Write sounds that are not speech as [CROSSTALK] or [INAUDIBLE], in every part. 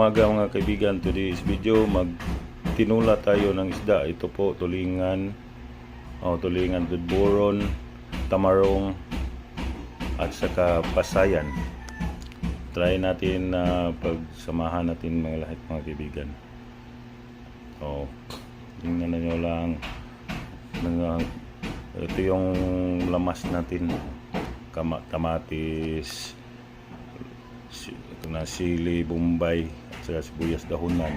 umaga mga kaibigan. Today's video, magtinula tayo ng isda. Ito po, tulingan, oh, tulingan with tamarong, at saka pasayan. Try natin na pagsamahan natin mga lahat mga kaibigan. So, tingnan nyo lang. Mga, ito yung lamas natin. Kama, kamatis, ito na sili, bombay, saka sibuyas dahunan.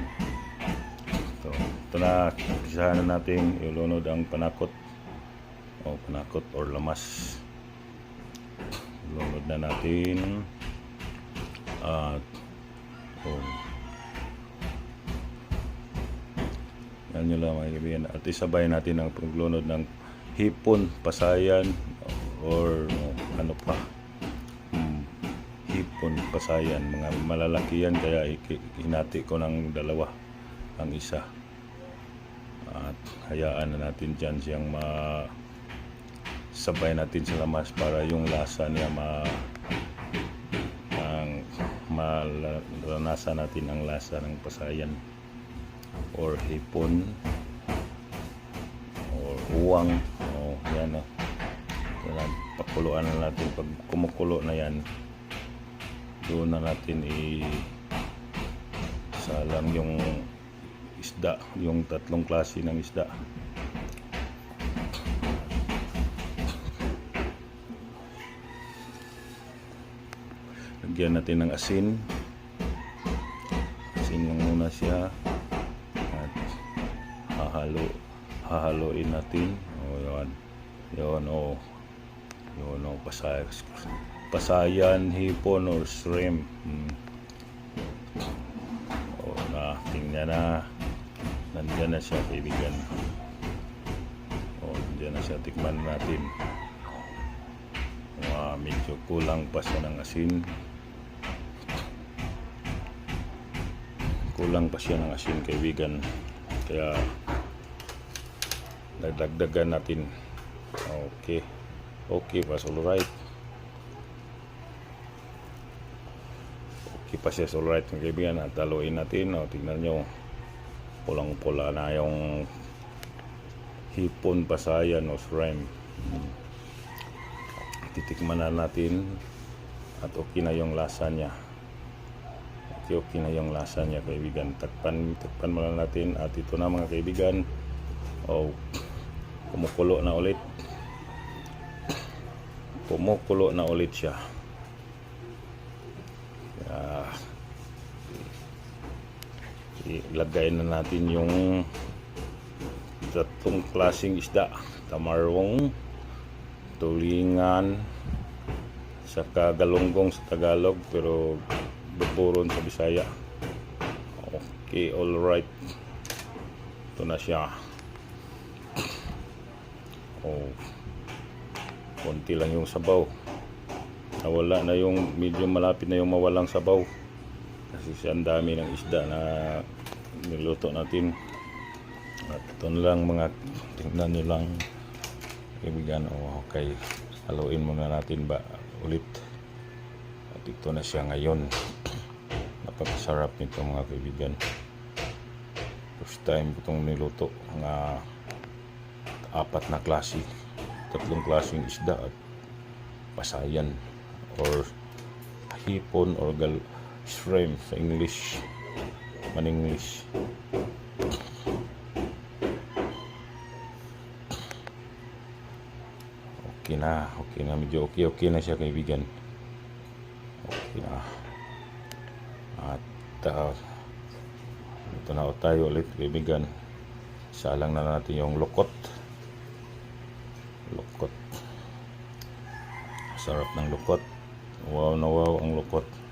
Ito, ito na, isahan na natin ilunod ang panakot. O panakot or lamas. Ilunod na natin. At, oh, yan nyo lang mga kaibigan. At isabay natin ang paglunod ng hipon, pasayan, or ano pa. Hmm, hipon, pasayan. Mga malalaki yan, kaya hinati ko ng dalawa ang isa. At hayaan na natin dyan siyang ma sabay natin sa lamas para yung lasa niya ma ang malanasan natin ang lasa ng pasayan or hipon or uwang o yan o yan, pakuluan na natin pag kumukulo na yan doon na natin i salang yung isda yung tatlong klase ng isda. Lagyan natin ng asin. Asin lang muna siya. At hahalo hahaloin natin. O yun. Yun o yun o pasay, pasayan hipon or shrimp. Hmm. o na tingnan na. Nandyan na siya kaibigan. O nandyan na siya. Tikman natin. Wow, medyo kulang pa siya ng asin. Kulang pa siya ng asin kaibigan. Kaya dagdagan natin. Okay. Okay pa so alright okay pa siya so alright mga kaibigan. At taluin natin o tingnan nyo. Pulang pula na yung hipon pasayan o shrimp titikman na natin. At okay na yung lasa niya. Okay, okay na yung lasa niya kaibigan. Takpan, takpan lang natin. At ito na mga kaibigan. Oh, kumukulo na ulit. Kumukulo na ulit siya Kaya, ilagay na natin yung tatlong klaseng isda. Tamarong tulingan saka galunggong sa Tagalog pero buburon sa Bisaya. Okay all right. Ito na siya. Oh konti lang yung sabaw. Nawala na yung medyo malapit na yung mawalang sabaw kasi ang dami ng isda na niluto natin. At ito lang mga tingnan nyo lang kaibigan oh, okay. Haluin muna natin ba ulit. At ito na siya ngayon. [CLEARS THROAT] Napakasarap nito mga kaibigan. First time itong niluto mga apat na klase. Tatlong klaseng isda at pasayan. Or hipon or gal shrimp sa English. Man English. Okay na okay na. Medyo okay okay na siya kaibigan. Okay na. At uh, ito na tayo ulit kaibigan. Salang na natin yung lukot. Lukot. Sarap ng lukot. Wow na wow ang lukot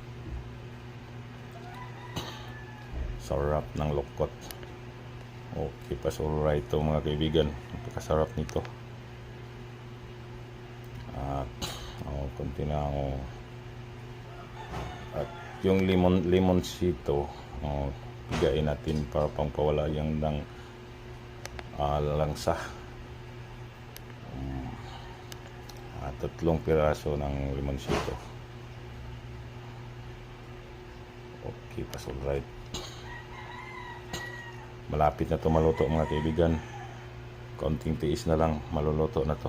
sarap ng lukot okay pa so alright to mga kaibigan. Napakasarap nito. At oh, konti na ako. At yung limon lemon sito oh, bigayin natin para pangpawala yung ng ah, langsa. Um, at tatlong piraso ng limon sito okay pa so right Malapit na to maluto mga kaibigan. Konting tiis na lang, maluluto na to.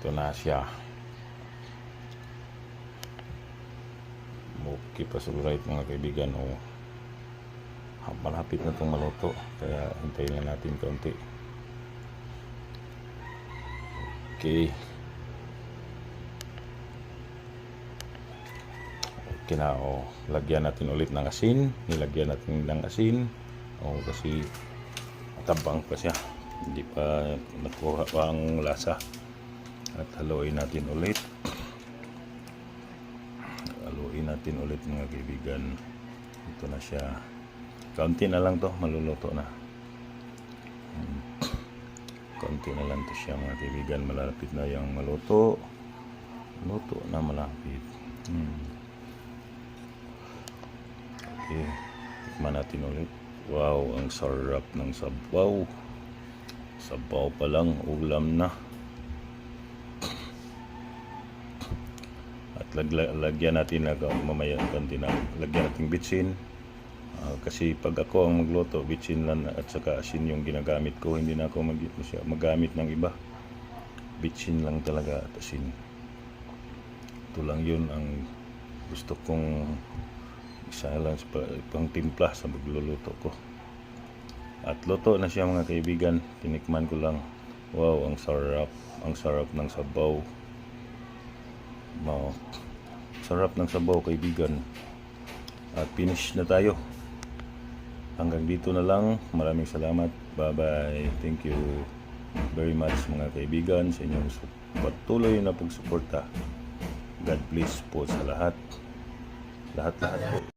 Ito na siya. Okay pa right mga kaibigan. O, ha, malapit na itong maluto. Kaya hintayin lang natin konti. Okay. Okay na. O, lagyan natin ulit ng asin. Nilagyan natin ng asin. O, kasi matabang pa siya. Hindi pa nakuha pa ang lasa. At haluin natin ulit. Haluin natin ulit mga kaibigan. Ito na siya. Kaunti na lang to, maluluto na. Hmm. Kaunti na lang to siya mga kaibigan. Malapit na yung maluto. Luto na malapit. Hmm. Okay. Tikman natin ulit. Wow, ang sarap ng sabaw. Sabaw pa lang, ulam na. At lagla- lagyan natin na mamaya konti na lagyan natin bitsin. Ah, kasi pag ako ang magluto, bitsin lang at saka asin yung ginagamit ko. Hindi na ako mag magamit ng iba. Bitsin lang talaga at asin. Ito lang yun ang gusto kong isa lang sa pa- pang timpla sa magluluto ko. At luto na siya mga kaibigan. Tinikman ko lang. Wow, ang sarap. Ang sarap ng sabaw. Wow. Sarap ng sabaw kaibigan. At finish na tayo. Hanggang dito na lang. Maraming salamat. Bye-bye. Thank you very much mga kaibigan sa inyong patuloy na pagsuporta. God bless po sa lahat. Lahat-lahat po.